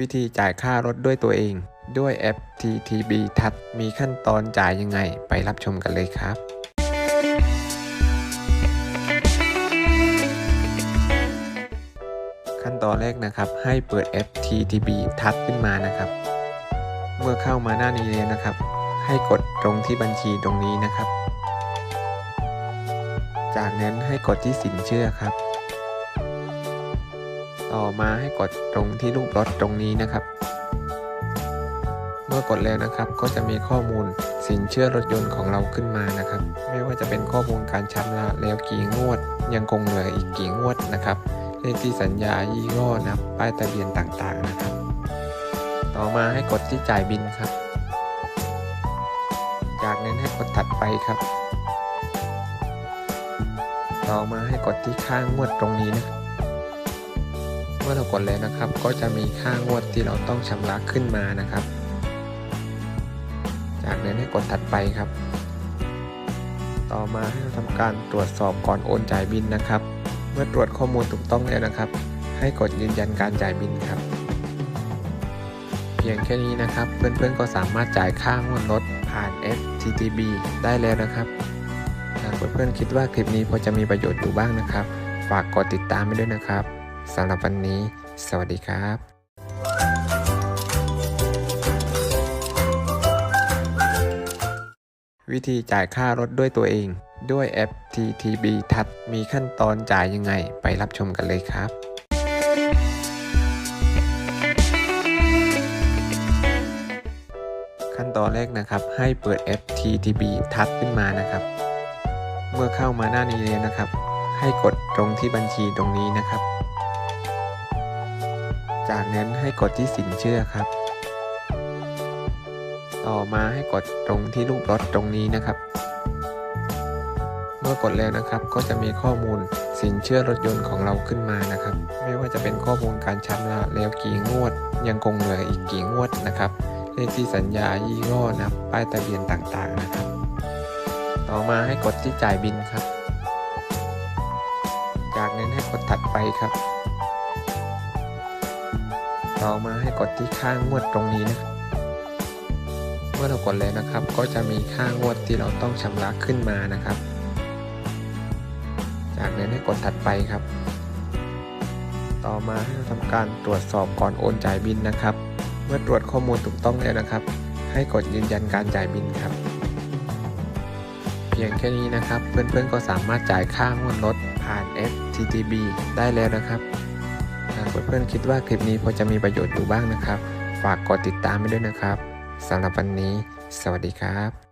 วิธีจ่ายค่ารถด้วยตัวเอง ด้วยแอป TTB ทัดมีขั้นตอนจ่ายยังไงไปรับชมกันเลยครับขั้นตอนแรกนะครับ ให้เปิดแอป TTB ทัดขึ้นมานะครับ เมื่อเข้ามาหน้านี้แล้วนะครับ ให้กดตรงที่บัญชีตรงนี้นะครับ จากนั้นให้กดที่สินเชื่อครับ ต่อมาให้กดตรงที่รูปรถตรงนี้นะครับ เมื่อกดแล้วนะครับก็จะมีข้อมูลสินเชื่อรถยนต์ของเราขึ้นมานะครับ ไม่ว่าจะเป็นข้อมูลการชำระแล้วกี่งวด ยังคงเหลืออีกกี่งวดนะครับเลขที่สัญญายี่ห้อนะครับป้ายทะเบียนต่างๆนะครับ ต่อมาให้กดที่จ่ายบินครับ จากนั้นให้กดถัดไปครับ ต่อมาให้กดที่ค่างวดตรงนี้นะครับ เมื่อเรากดแล้วนะครับ ก็จะมีค่างวดที่เราต้องชำระขึ้นมานะครับ จากนั้นให้กดถัดไปครับ ต่อมาให้เราทำการตรวจสอบก่อนโอนจ่ายบินนะครับ เมื่อตรวจข้อมูลถูกต้องแล้วนะครับ ให้กดยืนยันการจ่ายบินครับ เพียงแค่นี้นะครับ เพื่อนๆก็สามารถจ่ายค่างวดรถผ่าน FTTB ได้แล้วนะครับหากเพื่อนๆคิดว่าคลิปนี้พอจะมีประโยชน์อยู่บ้างนะครับ ฝากกดติดตามไปด้วยนะครับ สำหรับวันนี้ สวัสดีครับวิธีจ่ายค่ารถด้วยตัวเอง ด้วยแอป TTB ทัดมีขั้นตอนจ่ายยังไงไปรับชมกันเลยครับ ขั้นตอนแรกนะครับ ให้เปิดแอป TTB ทัดขึ้นมานะครับ เมื่อเข้ามาหน้านี้แล้วนะครับ ให้กดตรงที่บัญชีตรงนี้นะครับ จากนั้นให้กดที่สินเชื่อครับ ต่อมาให้กดตรงที่รูปรถตรงนี้นะครับ เมื่อกดแล้วนะครับก็จะมีข้อมูลสินเชื่อรถยนต์ของเราขึ้นมานะครับ ไม่ว่าจะเป็นข้อมูลการชำระแล้วกี่งวด ยังคงเหลืออีกกี่งวดนะครับเลขที่สัญญายี่ห้อนะครับป้ายทะเบียนต่างๆนะครับ ต่อมาให้กดที่จ่ายบินครับ จากนั้นให้กดถัดไปครับ ต่อมาให้กดที่ค่างวดตรงนี้นะเมื่อเรากดแล้วนะครับ ก็จะมีค่างวดที่เราต้องชำระขึ้นมานะครับ จากนั้นให้กดถัดไปครับ ต่อมาให้เราทำการตรวจสอบก่อนโอนจ่ายบินนะครับ เมื่อตรวจข้อมูลถูกต้องแล้วนะครับ ให้กดยืนยันการจ่ายบินครับ เพียงแค่นี้นะครับ เพื่อนๆก็สามารถจ่ายค่างวดรถผ่าน FTTB ได้แล้วนะครับ หากเพื่อนๆคิดว่าคลิปนี้พอจะมีประโยชน์อยู่บ้างนะครับ ฝากกดติดตามไปด้วยนะครับสำหรับวันนี้ สวัสดีครับ